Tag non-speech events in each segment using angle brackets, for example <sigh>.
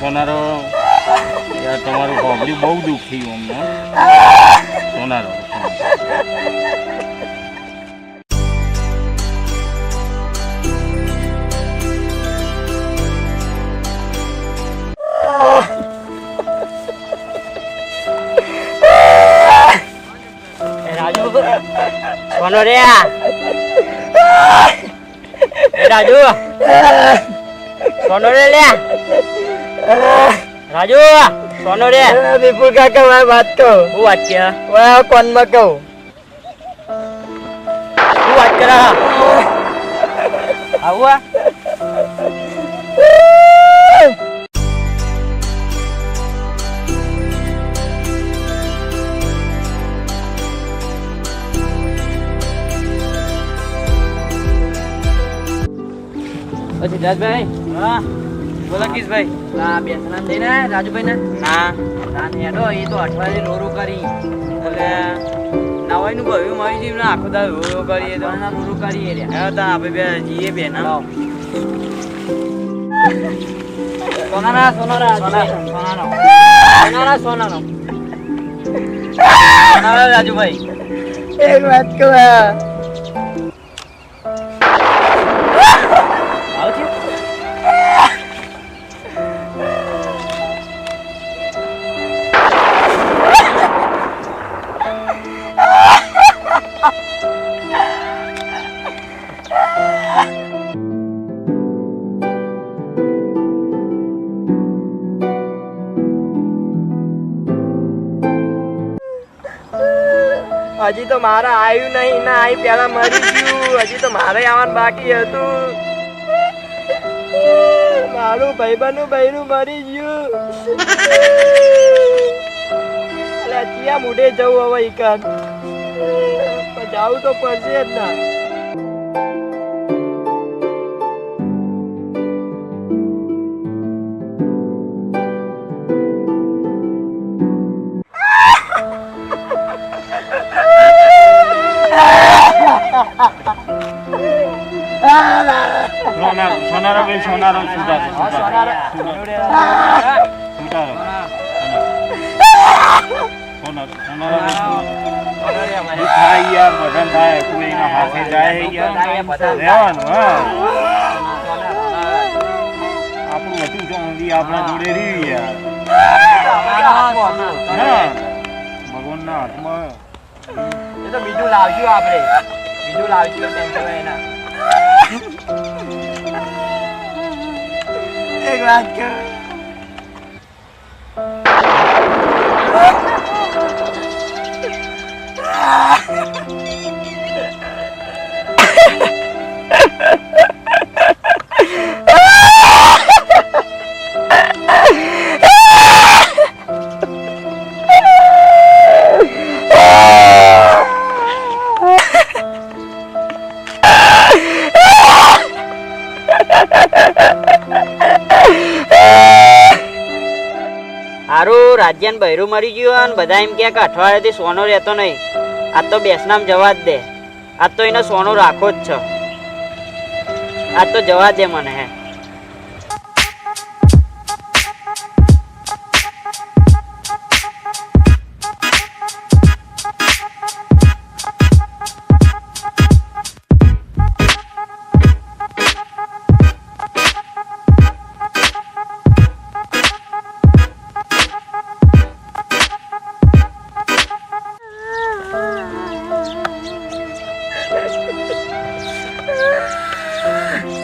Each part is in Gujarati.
સોનારો યાર તમારું હોબળી બહુ દુઃખ થયું અમને. સોનારો. રાજુ કોનો રે એ રાજુ, સોનો રે લે રાજુ સોનો રે. વિપુલ કાકા મારે વાત કહું. હું વાત કે? વાહ કોનમાં કહું? હું વાત કરે આવું આ? ઓ સિદ્ધાર્થભાઈ હા. બોલો કિશભાઈ. ના બેસના દે ને રાજુભાઈ ને ના ના નેડો હેડો એ તો અઠવાડિયે રોરું કરી. એટલે નવાઈનું ભવ્યું મારી જીવ ને આખો દાડો રો કરીએ તો. ના રો કરીએ રે હા તા આપણે બે જીએ બે ના? સોનારા સોનારા સોનારો સોનારા સોનારો સોનારા રાજુભાઈ. એક વાત કહું હજી તો મારે આવ્યું નહીં. ના આવી પેલા મરી ગયું. હજી તો મારે આવવાનું બાકી હતું. મારું ભાઈબંધનું બહેરું મરી ગયું. ત્યાં મોઢે જવું હવે પણ જાવું તો પડશે જ ના. સોનારો સોનારો ભાઈ સોનારો સુધારો સુધારો. સુધારો. સોનારો સોનારો. ભાઈ થાય યાર ભજન થાય કોઈના હાથે જાય. યાર રહેવાનું હા. આપણું હતું તો આપણા જોડે રહ્યું યાર ભગવાનના હાથમાં. એ તો બીજું લાવજો આપણે. બીજું લાવજો ટેન્શન એના એક વાત કર હારું રાજ્યાન બૈરું મરી ગયું અને બધા એમ ક્યાંક અઠવાડિયાથી સોનો રહેતો નહીં. આજ તો બેસનામ જવા જ દે. આજ તો એને સોનો રાખો જ છે. આજ તો જવા દે મને હે.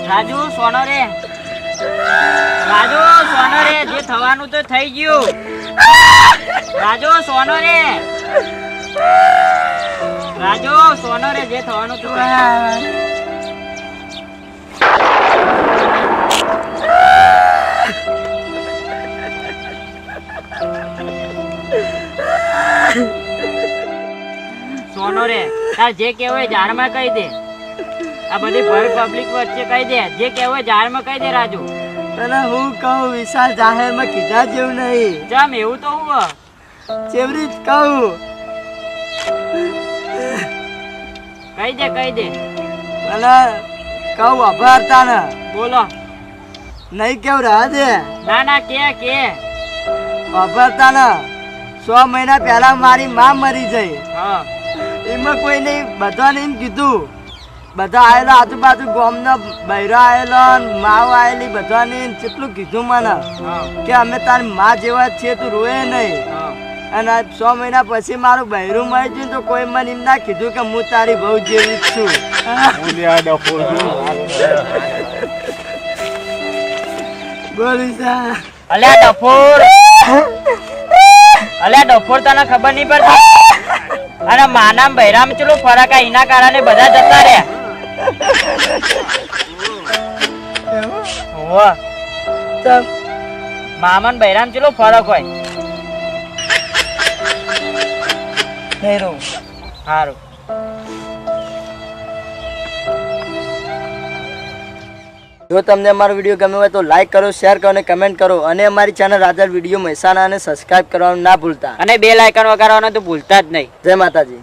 રાજુ, સોનો રે. રાજુ, સોનો રે, જે થવાનું તો થઈ ગયું. રાજુ, સોનો રે. રાજુ, સોનો રે, જે થવાનું તો સોનો રે, તાર જે કેવું જાણમાં કહી દે. આ બધી ભય પબ્લિક વચ્ચે કહી દે જે કહેવું જાહેરમાં કહી દે રાજુ. પેલા હું કહું વિશાલ જાહેરમાં કીધા જેવું નહીં. જામ એવું તો હું. ચેવરી જ કહું. કહી દે કહી દે. અને કહું અભારતા ને બોલો. નહીં કેવું રહે દે? ના ના કે કે. અભારતા ને સો મહિના પહેલા મારી માં મરી જઈ. હા. એમાં કોઈ નહીં બધાને એમ કીધું બધા આયેલા આજુબાજુ ગામના બૈરા આયેલા ને માવ આયેલી બધાને કેટલું કીધું મને કે અમે તારી માં જેવા જ છીએ તું રોએ નહીં. અને છ મહિના પછી મારું બૈરું મળી ગયું તો કોઈ મને એમ ના કીધું કે હું તારી બહુ જેવી છું? <laughs> અલ્યા ડફોર. અલ્યા ડફોર તને ખબર નહીં પડતી? અને માનામ બૈરામ ચલો ફરક આ એના કારણે બધા જતા રહ્યા. હોવે. ચાલ મામા બૈરામ ચેલો ફરક હોય? સારું જો તમને અમારો વીડિયો ગમ્યો હોય તો લાઈક કરો શેર કરો અને કમેન્ટ કરો. અને અમારી ચેનલ રાજા વીડિયો મહેસાણાને સબસ્ક્રાઇબ કરવાનું ના ભૂલતા. અને બે લાયકન વગાડવાનું તો ભૂલતા જ નહીં. જય માતાજી.